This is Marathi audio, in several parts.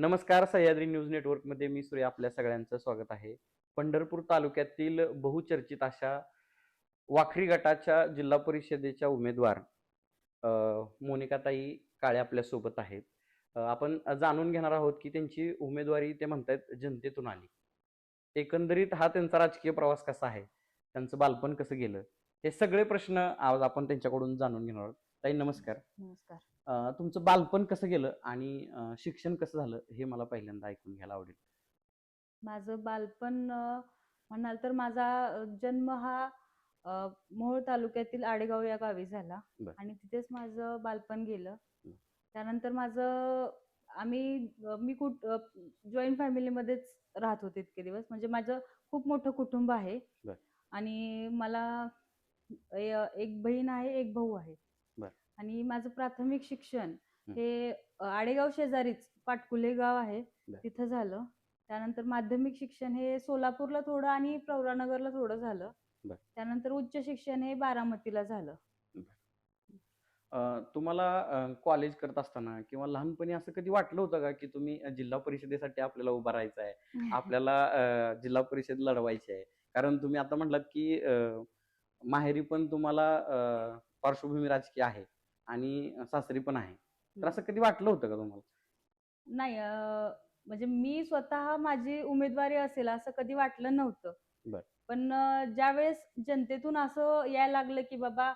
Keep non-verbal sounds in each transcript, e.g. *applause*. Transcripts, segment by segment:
नमस्कार सह्याद्री न्यूज नेटवर्कमध्ये मी सूर्य आपल्या सगळ्यांचं स्वागत आहे. पंढरपूर तालुक्यातील बहुचर्चित अशा वाखरी गटाच्या जिल्हा परिषदेच्या उमेदवार मोनिकाताई काळे आपल्यासोबत आहेत. आपण जाणून घेणार आहोत की त्यांची उमेदवारी ते म्हणतात जनतेतून आली. एकंदरीत हा त्यांचा राजकीय प्रवास कसा आहे? त्यांचं बालपण कसं गेलं? हे सगळे प्रश्न आज आपण त्यांच्याकडून जाणून घेणार आहोत. ताई नमस्कार नमस्कार अ, तुमचं बालपण कसं गेलं आणि अ, शिक्षण कसं झालं हे मला पहिल्यांदा ऐकून घ्यायला आवडेल माझं बालपण अ, म्हणाल तर माझा अ, जन्म हा अ, मोहोळ तालुक्यातील आडेगाव या गावी झाला बर. आणि तिथेच माझं बालपण गेलं हं. त्यानंतर माझं आम्ही अ, मी कुठ जॉईंट फॅमिलीमध्येच राहत होते इतके दिवस म्हणजे माझं खूप मोठं कुटुंब आहे बर. आणि मला ए- एक बहीण आहे एक भाऊ आहे. आणि माझं प्राथमिक शिक्षण हं. आडेगाव शेजारीच पाटकुले गाव आहे. तिथं झालं. त्यानंतर माध्यमिक शिक्षण हे सोलापूरला थोडं आणि प्रवरानगरला थोडं झालं. त्यानंतर उच्च शिक्षण हे बारामतीला झालं. तुम्हाला कॉलेज करत असताना किंवा लहानपणी असं कधी वाटलं होतं का की तुम्ही जिल्हा परिषदेसाठी आपल्याला उभं राहायचं आहे? *laughs* आपल्याला जिल्हा परिषद लढवायची आहे. कारण तुम्ही आता म्हटलात की माहेरी पण तुम्हाला पार्श्वभूमी राजकीय आहे. आणि सासरी पण आहे. तर असं कधी वाटलं होतं का तुम्हाला? नाही अ, म्हणजे मी स्वतः माझी उमेदवारी असेल असं कधी वाटलं नव्हतं. बर. पण अ, ज्यावेळेस जनतेतून असं यायला लागलं की बाबा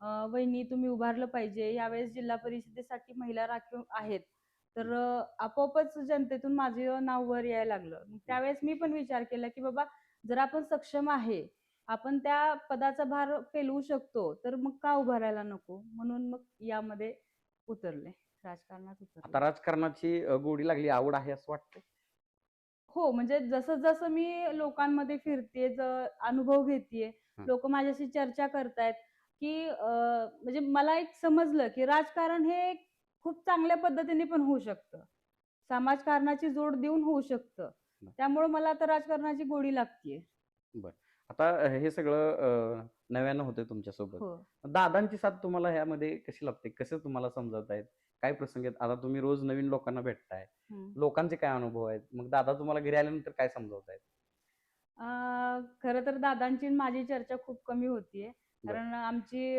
अ, वहिनी तुम्ही उभारलं पाहिजे यावेळेस जिल्हा परिषदेसाठी महिला राखीव आहेत तर अ, आपोआपच जनतेतून माझं नाव वर यायला लागलं. मग त्यावेळेस मी पण विचार केला की बाबा जर आपण सक्षम आहे आपण त्या पदाचा भार पेलवू शकतो तर मग का उभारायला नको? म्हणून मग यामध्ये उतरले. राजकारणात उतरले. आता राजकारणाची अ, गोडी लागली आवड आहे असं वाटतं हो म्हणजे जसं जसं मी लोकांमध्ये फिरते ज- अनुभव घेतेय हं. लोक माझ्याशी चर्चा करतायत की अं, म्हणजे मला एक समजलं की राजकारण हे खूप चांगल्या पद्धतीने पण होऊ शकतं. समाजकारणाची जोड देऊन होऊ शकतं. त्यामुळे मला आता राजकारणाची गोडी लागतीये. आता हे सगळं नव्यानं होतं तुमच्यासोबत. हो. दादांची साथ तुम्हाला ह्यामध्ये कशी लागते? कसं तुम्हाला समजत आहेत? काय प्रसंग आहेत? आता तुम्ही रोज नवीन लोकांना भेटताय. लोकांचे काय अनुभव आहेत? मग दादा तुम्हाला घरी आल्यानंतर काय समजवत आहेत खरं तर दादांची माझी चर्चा खूप कमी होतीये. कारण आमची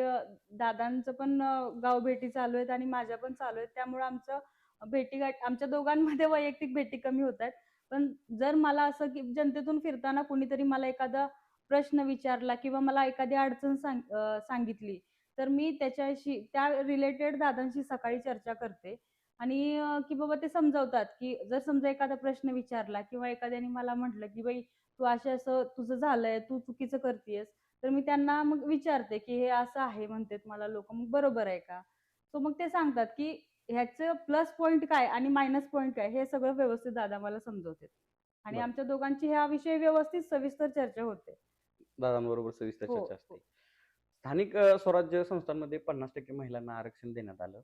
दादांचं पण गाव भेटी चालू आहेत आणि माझ्या पण चालू आहेत. त्यामुळे आमचं भेटी गाठ आमच्या दोघांमध्ये वैयक्तिक भेटी कमी होत आहेत. पण जर मला असं की जनतेतून फिरताना कुणीतरी मला एखादा प्रश्न विचारला किंवा मला एखादी अडचण सांग सांगितली तर मी त्याच्याशी त्या रिलेटेड दादांशी सकाळी चर्चा करते. आणि की बाबा ते समजावतात की जर समजा एखादा प्रश्न विचारला किंवा एखाद्याने मला म्हटलं की बाई तू असं असं तुझं झालंय तू चुकीचं करतेस तर मी त्यांना मग विचारते की हे असं आहे म्हणतात मला लोक. मग बरोबर आहे का? सो मग ते सांगतात की ह्याचं प्लस पॉईंट काय आणि मायनस पॉईंट काय हे सगळं व्यवस्थित दादा मला समजवते आणि. आमच्या दोघांची ह्या विषयी व्यवस्थित सविस्तर चर्चा होते. दादांबरोबर सविस्तर हो, चर्चा असते. हो. स्थानिक अ, स्वराज्य संस्थांमध्ये पन्नास टक्के महिलांना आरक्षण देण्यात आलं.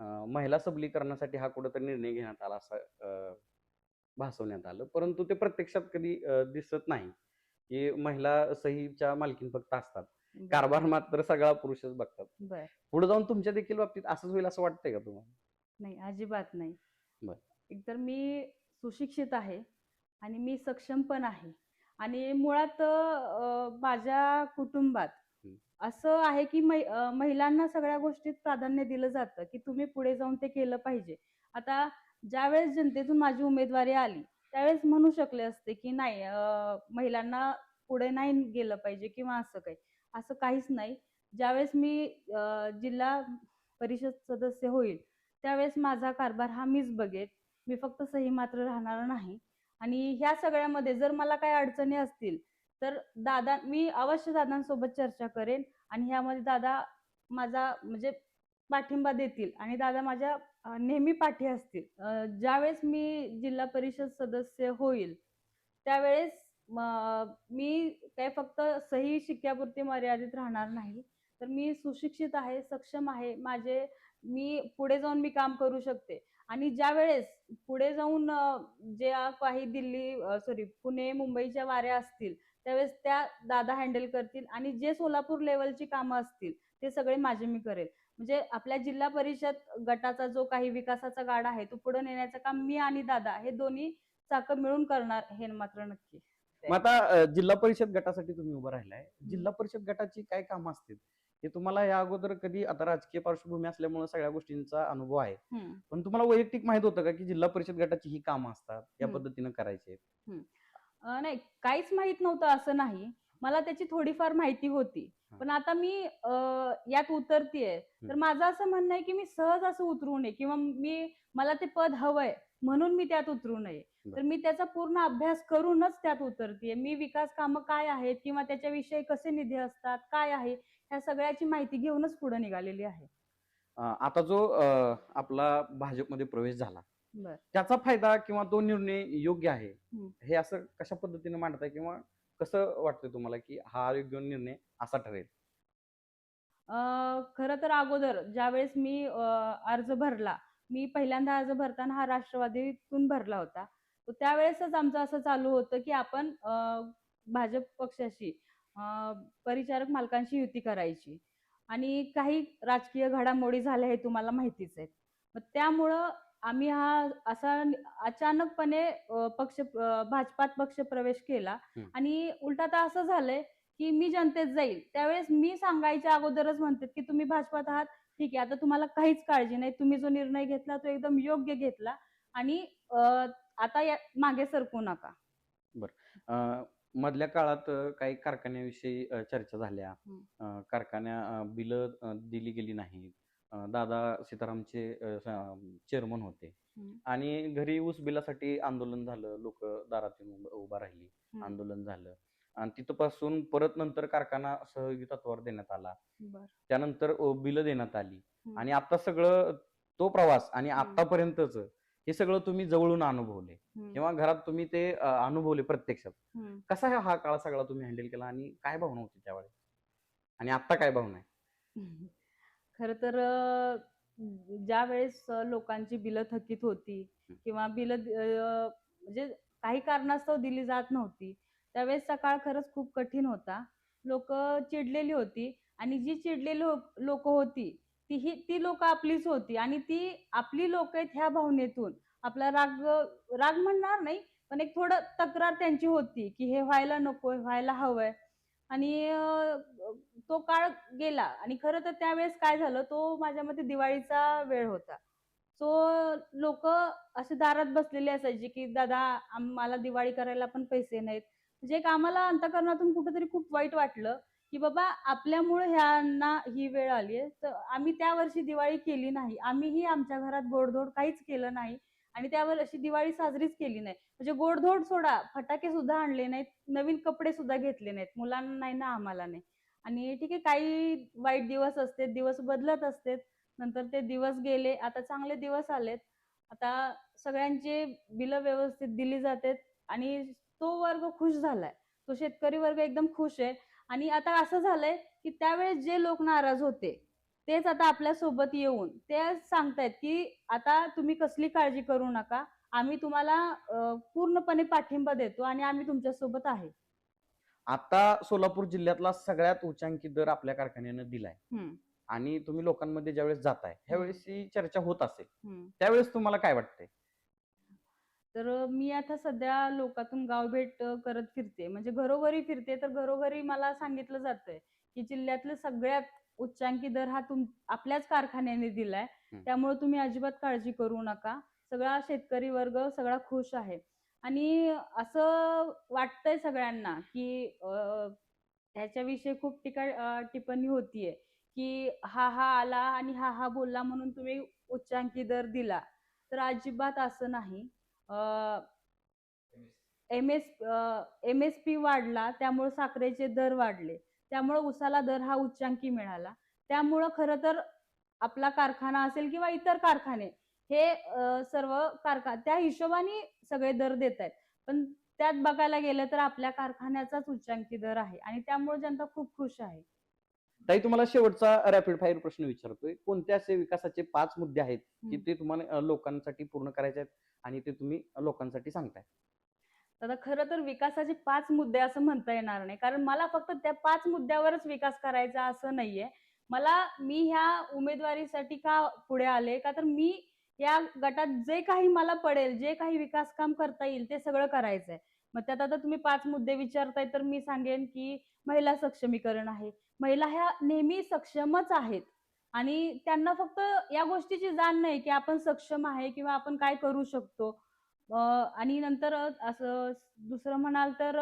अ, महिला सबलीकरणासाठी हा कुठेतरी निर्णय घेण्यात आला असं अ, भासवण्यात आलं. परंतु ते प्रत्यक्षात कधी अ, दिसत नाही की महिला सहीच्या मालकीन फक्त असतात. कारभार मात्र सगळा पुरुषच बघतात. बर. पुढे जाऊन तुमच्या देखील बाबतीत असंच होईल असं वाटतंय का तुम्हाला? नाही अजिबात नाही. बर. एकतर मी सुशिक्षित आहे आणि मी सक्षम पण आहे. आणि मुळात माझ्या कुटुंबात. असं आहे की महिलांना सगळ्या गोष्टीत प्राधान्य दिलं जातं की तुम्ही पुढे जाऊन ते केलं पाहिजे. आता ज्यावेळेस जनतेतून माझी उमेदवारी आली त्यावेळेस म्हणू शकले असते की नाही महिलांना पुढे नाही गेलं पाहिजे किंवा असं काही. असं काहीच नाही. ज्यावेळेस मी जिल्हा परिषद सदस्य होईल त्यावेळेस माझा कारभार हा मीच बघेन मी फक्त सही मात्र राहणार नाही. आणि ह्या सगळ्यामध्ये जर मला काही अडचणी असतील तर दादा मी अवश्य दादांसोबत चर्चा करेन आणि ह्यामध्ये दादा माझा म्हणजे पाठिंबा देतील आणि दादा माझ्या नेहमी पाठी असतील. ज्यावेळेस मी जिल्हा परिषद सदस्य होईल त्यावेळेस म- मी काय फक्त सही शिक्क्यापुरती मर्यादित राहणार नाही. तर मी सुशिक्षित आहे सक्षम आहे माझे मी पुढे जाऊन मी काम करू शकते. आणि ज्या वेळेस पुढे जाऊन ज्या काही दिल्ली सॉरी पुणे मुंबईच्या वाऱ्या असतील त्यावेळेस त्या दादा हँडल करतील आणि जे सोलापूर लेवलची कामं असतील ते सगळे माझे मी करेल. म्हणजे आपल्या जिल्हा परिषद गटाचा जो काही विकासाचा गाडा आहे तो पुढे नेण्याचं काम मी आणि दादा हे दोन्ही चाकं मिळून करणार हे मात्र नक्की. मग आता जिल्हा परिषद गटासाठी तुम्ही उभं राहिलाय. जिल्हा परिषद गटाची काय कामं असतील? हे तुम्हाला या अगोदर कधी आता राजकीय पार्श्वभूमी असल्यामुळे सगळ्या गोष्टींचा अनुभव आहे. पण तुम्हाला वैयक्तिक माहीत होतं का की जिल्हा परिषद गटाची ही कामं असतात? या. पद्धतीनं करायचे नाही काहीच माहीत नव्हतं असं नाही. मला त्याची थोडीफार माहिती होती. पण आता मी यात उतरतीये. तर माझं असं म्हणणं आहे की मी सहज असं उतरू नये. किंवा मी मला ते पद हवंय. म्हणून मी त्यात उतरू नये. तर. मी त्याचा पूर्ण अभ्यास करूनच त्यात उतरतीये. मी विकास कामं काय आहेत किंवा त्याच्याविषयी कसे निधी असतात काय आहे ह्या सगळ्याची माहिती घेऊनच पुढे निघालेली आहे. आता जो आपला भाजपमध्ये प्रवेश झाला त्याचा फायदा किंवा तो निर्णय योग्य आहे. हे असं कशा पद्धतीने मांडताय किंवा कसं वाटतंय तुम्हाला की हा योग्य निर्णय असा ठरेल? खरं तर अगोदर ज्यावेळेस मी अर्ज भरला मी पहिल्यांदा अर्ज भरताना हा राष्ट्रवादीतून भरला होता. तर त्यावेळेसच आमचं असं चालू होतं की आपण भाजप पक्षाशी परिचारक मालकांशी युती करायची. आणि काही राजकीय घडामोडी झाल्या हे तुम्हाला माहितीच आहेत. मग त्यामुळं आम्ही हा असा अचानकपणे पक्ष भाजपात पक्ष प्रवेश केला. आणि उलट आता असं झालंय की मी जनतेत जाईल. त्यावेळेस मी सांगायच्या अगोदरच म्हणते की तुम्ही भाजपात आहात ठीक आहे आता तुम्हाला काहीच काळजी नाही. तुम्ही जो निर्णय घेतला तो एकदम योग्य घेतला. आणि आता या मागे सरकू नका. अ, मधल्या काळात काही कारखान्याविषयी चर्चा झाल्या. कारखान्या बिल दिली गेली नाहीत. अ, दादा सीतारामचे चेअरमन होते. आणि घरी ऊस बिलासाठी आंदोलन झालं. लोक दारात येऊन उभं- राहिली. आंदोलन झालं. आणि तिथपासून परत नंतर कारखाना सहयोगी तत्वावर देण्यात आला त्यानंतर बिल देण्यात आली. आणि आता सगळं तो प्रवास आणि. आतापर्यंतच हे सगळं तुम्ही जवळून अनुभवले. किंवा घरात तुम्ही ते अनुभवले प्रत्यक्षात. कसा हा- हा काळ सगळा तुम्ही हँडल केला आणि काय भावना होती त्यावेळेस आणि आता काय भावना आहे *laughs* खर तर ज्या वेळेस लोकांची बिलं थकीत होती किंवा बिलं म्हणजे काही कारणास्तव दिली जात नव्हती त्यावेळेसचा काळ खरंच खूप कठीण होता. लोक चिडलेली होती आणि जी चिडलेली हो, लोक होती ती ही ती लोक आपलीच होती आणि ती आपली लोक आहेत ह्या भावनेतून. आपला राग राग म्हणणार नाही पण एक थोडं तक्रार त्यांची होती की हे व्हायला नको व्हायला हवंय. आणि तो काळ गेला आणि खरं तर त्यावेळेस काय झालं तो माझ्या मते दिवाळीचा वेळ होता. सो लोक असे दारात बसलेले असायचे की दादा आम्हाला दिवाळी करायला पण पैसे नाहीत. म्हणजे एक आम्हाला अंतकरणातून कुठेतरी खूप वाईट वाटलं की बाबा आपल्यामुळे ह्यांना ही वेळ आली आहे. तर आम्ही त्या वर्षी दिवाळी केली नाही. आम्हीही आमच्या घरात गोडधोड काहीच केलं नाही आणि त्यावर अशी दिवाळी साजरीच केली नाही. म्हणजे गोडधोड सोडा फटाके सुद्धा आणले नाहीत नवीन कपडे सुद्धा घेतले नाहीत मुलांना नाही ना आम्हाला नाही. आणि ठीक आहे काही वाईट दिवस असते दिवस बदलत असते नंतर ते दिवस गेले आता चांगले दिवस आलेत. आता सगळ्यांचे बिलं व्यवस्थित दिली जातात आणि तो वर्ग खुश झालाय. तो शेतकरी वर्ग एकदम खुश आहे. आणि आता असं झालंय की त्यावेळेस जे लोक नाराज होते तेच आता आपल्यासोबत येऊन ते सांगतायत की आता तुम्ही कसली काळजी करू नका. आम्ही तुम्हाला पूर्णपणे पाठिंबा देतो आणि आम्ही तुमच्यासोबत आहे. आता सोलापूर जिल्ह्यातला सगळ्यात उच्चांकी दर आपल्या कारखान्यानं दिलाय. आणि तुम्ही लोकांमध्ये ज्यावेळेस जाताय त्यावेळेस ही चर्चा होत असेल. त्यावेळेस तुम्हाला काय वाटतंय? तर मी आता सध्या लोकातून गावभेट करत फिरते. म्हणजे घरोघरी फिरते तर घरोघरी मला सांगितलं जातंय की जिल्ह्यातलं सगळ्यात उच्चांकी दर हा तुम आपल्याच कारखान्याने दिलाय. त्यामुळे तुम्ही अजिबात काळजी करू नका. सगळा शेतकरी वर्ग सगळा खुश आहे. आणि असं वाटतंय सगळ्यांना की ह्याच्याविषयी खूप टीका टिप्पणी होतीये की हा हा आला आणि हा हा बोलला म्हणून तुम्ही उच्चांकी दर दिला. तर अजिबात असं नाही. M S M S P वाढला त्यामुळे साखरेचे दर वाढले. त्यामुळे उसाला दर हा उच्चांकी मिळाला. त्यामुळं खरं तर आपला कारखाना असेल किंवा इतर कारखाने हे सर्व कारखा त्या हिशोबाने सगळे दर देत आहेत. पण त्यात बघायला गेलं तर आपल्या कारखान्याचाच उच्चांकी दर आहे आणि त्यामुळे जनता खूप खुश आहे. ताई तुम्हाला शेवटचा रॅपिड फायर प्रश्न विचारतोय. कोणते असे विकासाचे पाच मुद्दे आहेत की. ते तुम्हाला लोकांसाठी पूर्ण करायचे आहेत आणि ते तुम्ही लोकांसाठी सांगताय? आता खरं तर विकासाचे पाच मुद्दे असं म्हणता येणार नाही. कारण मला फक्त त्या पाच मुद्द्यावरच विकास करायचा असं नाहीये. मला मी ह्या उमेदवारीसाठी का पुढे आले? का तर मी या गटात जे काही मला पडेल जे काही विकास काम करता येईल ते सगळं करायचंय. मग त्यात आता तुम्ही पाच मुद्दे विचारताय तर मी सांगेन की महिला सक्षमीकरण आहे महिला ह्या नेहमी सक्षमच आहेत. आणि त्यांना फक्त या गोष्टीची जाण नाही की आपण सक्षम आहे किंवा आपण काय करू शकतो. आणि नंतर असं दुसरं म्हणाल तर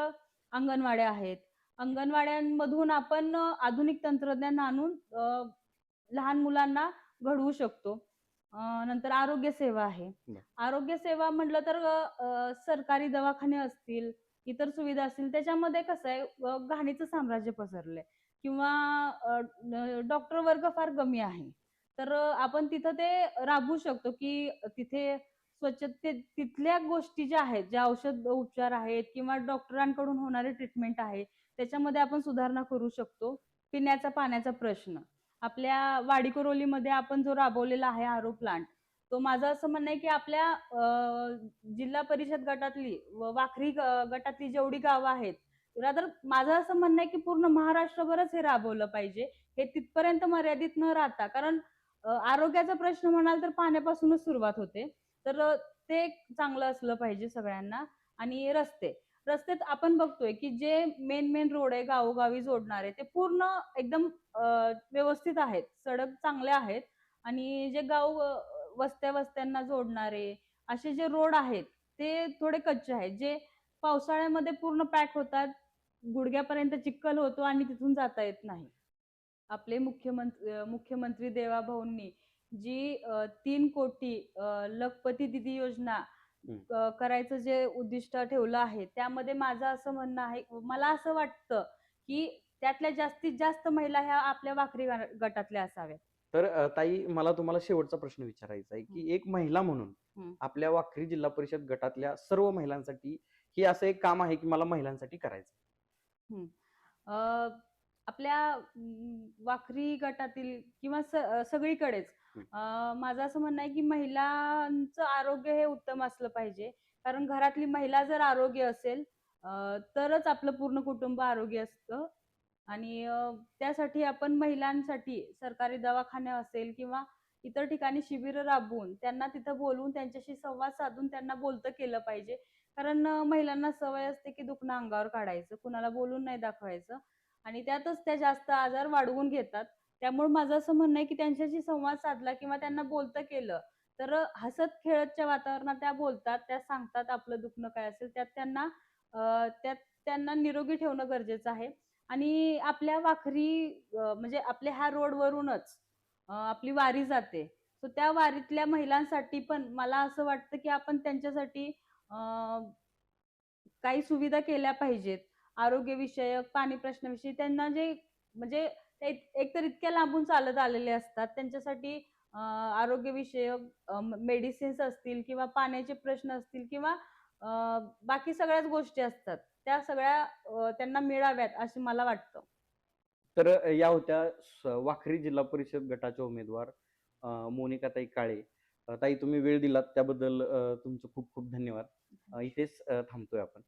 अंगणवाड्या आहेत. अंगणवाड्यांमधून आपण आधुनिक तंत्रज्ञान आणून लहान मुलांना घडवू शकतो. नंतर आरोग्य सेवा आहे. आरोग्य सेवा म्हटलं तर सरकारी दवाखाने असतील इतर सुविधा असतील त्याच्यामध्ये कसं आहे घाणीचं साम्राज्य पसरलंय. किंवा डॉक्टर वर्ग फार कमी आहे. तर आपण तिथं ते राबवू शकतो की तिथे स्वच्छते तिथल्या गोष्टी ज्या आहेत ज्या औषध उपचार आहेत किंवा डॉक्टरांकडून होणारे ट्रीटमेंट आहे त्याच्यामध्ये आपण सुधारणा करू शकतो पिण्याचा पाण्याचा प्रश्न. आपल्या वाडीकोरोलीमध्ये आपण जो राबवलेला आहे आरो प्लांट तो माझं असं म्हणणं आहे की आपल्या जिल्हा परिषद गटातली व वाखरी गटातली जेवढी गावं आहेत रादर माझं असं म्हणणं आहे की पूर्ण महाराष्ट्रभरच हे राबवलं पाहिजे हे तिथपर्यंत मर्यादित न राहता कारण आरोग्याचा प्रश्न म्हणाल तर पाण्यापासूनच सुरुवात होते. तर ते चांगलं असलं पाहिजे सगळ्यांना आणि रस्ते. रस्त्यात आपण बघतोय की जे मेन मेन रोड आहे गावोगावी जोडणारे ते पूर्ण एकदम व्यवस्थित आहेत. सडक चांगले आहेत आणि जे गाव वस्त्या वस्त्यांना जोडणारे असे जे रोड आहेत ते थोडे कच्चे आहेत. जे पावसाळ्यामध्ये पूर्ण पॅक होतात गुडघ्यापर्यंत चिखल होतो आणि तिथून जाता येत नाही. आपले मुख्यमंत्री मुख्यमंत्री देवाभाऊंनी जी तीन कोटी लखपती दिदी योजना करायचं जे उद्दिष्ट ठेवलं आहे त्यामध्ये माझं असं म्हणणं आहे मला असं वाटतं की त्यातल्या जास्तीत जास्त महिला ह्या आपल्या वाखरी गा- गटातल्या असाव्यात. तर ताई मला तुम्हाला शेवटचा प्रश्न विचारायचा आहे की एक महिला म्हणून. आपल्या वाखरी जिल्हा परिषद गटातल्या सर्व महिलांसाठी हे असं एक काम आहे की मला महिलांसाठी करायचं आपल्या वाखरी गटातील किंवा सगळीकडेच माझं असं म्हणणं आहे की महिलांचं आरोग्य हे उत्तम असलं पाहिजे. कारण घरातली महिला जर आरोग्य असेल तरच आपलं पूर्ण कुटुंब आरोग्य असतं. आणि त्यासाठी आपण महिलांसाठी सरकारी दवाखाने असेल किंवा इतर ठिकाणी शिबिरं राबवून त्यांना तिथं बोलवून त्यांच्याशी संवाद साधून त्यांना बोलतं केलं पाहिजे. कारण महिलांना सवय असते की दुखणं अंगावर काढायचं कुणाला बोलून नाही दाखवायचं. आणि त्यातच त्या जास्त आजार वाढवून घेतात. त्यामुळे माझं असं म्हणणं आहे की त्यांच्याशी संवाद साधला किंवा त्यांना बोलतं केलं तर हसत खेळतच्या वातावरणात त्या बोलतात त्या सांगतात आपलं दुखणं काय असेल त्यात त्यांना त्यात त्यांना निरोगी ठेवणं गरजेचं आहे. आणि आपल्या वाखरी म्हणजे आपल्या ह्या रोडवरूनच आपली वारी जाते. सो त्या वारीतल्या महिलांसाठी पण मला असं वाटतं की आपण त्यांच्यासाठी काही सुविधा केल्या पाहिजेत. आरोग्यविषयक पाणी प्रश्नाविषयी त्यांना जे म्हणजे ते एकतर इतक्या लांबून चालत आलेले असतात त्यांच्यासाठी आरोग्यविषयक मेडिसिन्स असतील किंवा पाण्याचे प्रश्न असतील किंवा बाकी सगळ्याच गोष्टी असतात त्या सगळ्या त्यांना मिळाव्यात असं मला वाटतं. तर या होत्या वाखरी जिल्हा परिषद गटाच्या उमेदवार मोनिकाताई काळे. ताई तुम्ही वेळ दिलात त्याबद्दल तुमचं खूप खूप धन्यवाद. इथेच थांबतोय आपण.